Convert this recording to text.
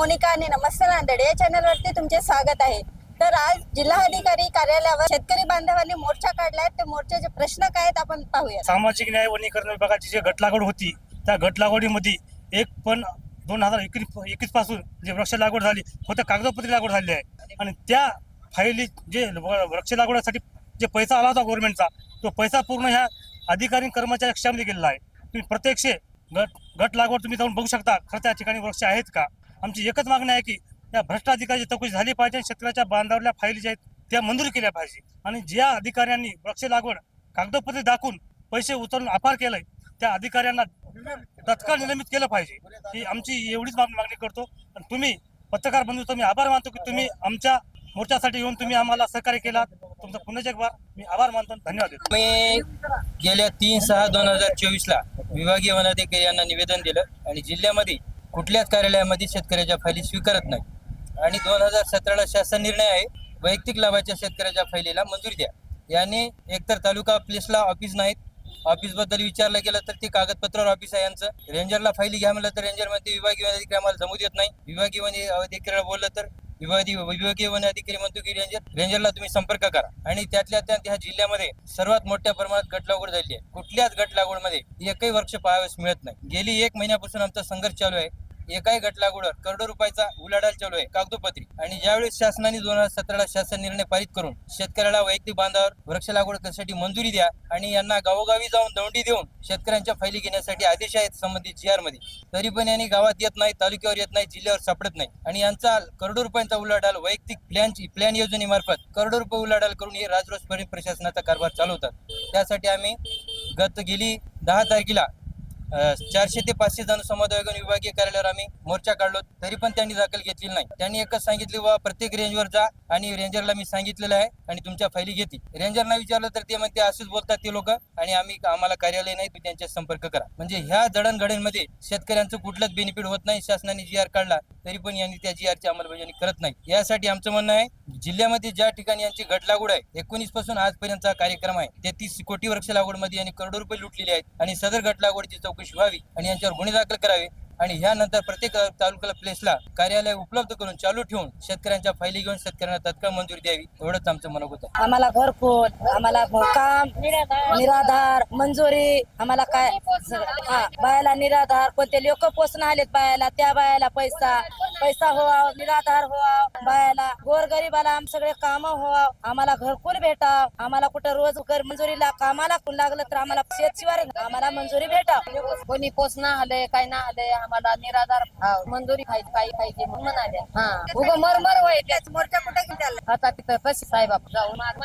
नांदेड या चॅनलवरती तुमचे स्वागत आहे. तर आज जिल्हाधिकारी कार्यालयावर शेतकरी बांधवांनी मोर्चा काढलाय. ते मोर्चाचे प्रश्न काय आहेत आपण पाहूया सामाजिक न्याय वनीकरण विभागाची जी गट लागवड होती त्या गट लागवडीमध्ये एक पण दोन हजार एकवीस एकवीसपासून जे वृक्ष लागवड झाली हो फक्त कागदपत्री लागवड झाली आहे. आणि त्या फायली जे वृक्ष लागवडीसाठी जे पैसा आला होता गव्हर्नमेंटचा तो पैसा पूर्ण ह्या अधिकारी कर्मचारी खिशामध्ये गेलेला आहे. तुम्ही प्रत्यक्ष गट गट लागवड तुम्ही जाऊन बघू शकता. खरं त्या ठिकाणी वृक्ष आहेत का? आमची एकच मागणी आहे की या भ्रष्ट अधिकाऱ्याची चौकशी झाली पाहिजे आणि शेतकऱ्याच्या बांधावरल्या फायली ज्या आहेत त्या मंजूर केल्या पाहिजे. आणि ज्या अधिकाऱ्यांनी वृक्ष लागवड कागदपत्रे दाखवून पैसे उचलून अपार केलंय त्या अधिकाऱ्यांना तत्काळ निलंबित केलं पाहिजे. ही आमची एवढीच मागणी करतो. आणि तुम्ही पत्रकार बंधू तुम्ही आभार मानतो की तुम्ही आमच्या मोर्चासाठी येऊन तुम्ही आम्हाला सहकार्य केला तुमचा पुन्हा एक मी आभार मानतो धन्यवाद मी गेल्या तीन सहा दोन हजार चोवीस ला विभागीय वनाधिकारी यांना निवेदन दिलं आणि जिल्ह्यामध्ये कुठल्याच कार्यालयामध्ये शेतकऱ्याच्या फायली स्वीकारत नाही. आणि दोन हजार सतराला शासन निर्णय आहे वैयक्तिक लाभाच्या शेतकऱ्याच्या फायलीला मंजुरी द्या. याने एकतर तालुका प्लेसला ऑफिस नाहीत ऑफिसबद्दल विचारलं गेलं तर ते कागदपत्रावर ऑफिस आहे यांचं. रेंजरला फायली घ्या म्हणलं तर रेंजरमध्ये विभागीय अधिकारी आम्हाला जमू देत नाही. विभागीय वन अधिकाऱ्याला बोललं तर विभागीय विभागीय वन अधिकारी म्हणतो की रेंजर रेंजरला तुम्ही संपर्क करा. आणि त्यातल्या त्यात ह्या जिल्ह्यामध्ये सर्वात मोठ्या प्रमाणात गट लागवड झाली आहे. कुठल्याच गट लागवडमध्ये एकही वर्ष पाहावयास मिळत नाही. गेली एक महिन्यापासून आमचा संघर्ष चालू आहे. एकाही गट करोडो रुपयाचा उलाढाल चालू आहे. कागदोपत्री. आणि ज्यावेळेस शासनाने दोन हजार सतराला शासन निर्णय पारित करून शेतकऱ्याला वैयक्तिक बांधावर वृक्ष लागवड करण्यासाठी मंजुरी द्या आणि यांना गावोगावी जाऊन दौंडी देऊन शेतकऱ्यांच्या फायली घेण्यासाठी आदेश आहेत संबंधित जी आरमध्ये. तरी पण यांनी गावात येत नाही तालुक्यावर येत नाही जिल्ह्यावर सापडत नाही. आणि यांचा करोडो रुपयांचा उलाढाल वैयक्तिक प्लॅनची प्लॅन योजनेमार्फत करोडो रुपये उलाढाल करून हे राजरोज प्रशासनाचा कारभार चालवतात. त्यासाठी आम्ही गत गेली दहा तारखेला चारशे ते पाचशे जण समुदाय विभागीय कार्यालयावर आम्ही मोर्चा काढलो तरी पण त्यांनी दाखल घेतली नाही. त्यांनी एकच सांगितले बा प्रत्येक रेंजवर जा आणि रेंजरला मी सांगितलेलं आहे आणि तुमच्या फायली घेतील. रेंजरना विचारलं तर ते म्हणते असंच बोलतात ते लोक आणि आम्ही आम्हाला कार्यालय नाही तुम्ही त्यांच्या संपर्क करा. म्हणजे ह्या जडणघडणमध्ये शेतकऱ्यांचं कुठलंच बेनिफिट होत नाही शासनाने जी आर काढला. तरी पण यांनी त्या जी आरची अंमलबजावणी करत नाही. यासाठी आमचं म्हणणं आहे जिल्ह्यामध्ये ज्या ठिकाणी यांची गट लागवड आहे एकोणीसपासून आजपर्यंतचा कार्यक्रम आहे ते तीस कोटी वृक्ष लागवडमध्ये यांनी करोडो रुपये लुटलेले आहेत आणि सदर गट लागवडची चौकशी व्हावी आणि यांच्यावर गुन्हे दाखल करावे. आणि ह्यानंतर प्रत्येक तालुका प्लेसला कार्यालय उपलब्ध करून चालू ठेवून शेतकऱ्यांच्या फायली घेऊन शेतकऱ्यांना तत्काळ मंजुरी द्यावी एवढंच आमचं मनोगत आहे आम्हाला घरकुल आम्हाला काम निराधार मंजुरी आम्हाला काय? हा बायाला निराधार कोणते लोक पोचून आलेत बायाला त्या बायाला पैसा पैसा हो निराधार हो बायाला गोरगरीबाला आम सगळे काम व्हावा. आम्हाला घरकुल भेटाव. आम्हाला कुठं रोज घर मंजुरीला कामाला लागलं तर आम्हाला शेतशिवाय आम्हाला मंजुरी भेटाव. कोणी पोच ना आले काय ना आले आम्हाला निराधार मंजुरी पाहिजे काही म्हणून म्हणाले. हा. उग मरमर होय त्याच मोर्चा कुठे आता तिथं कशी साईबाप जाऊन माग-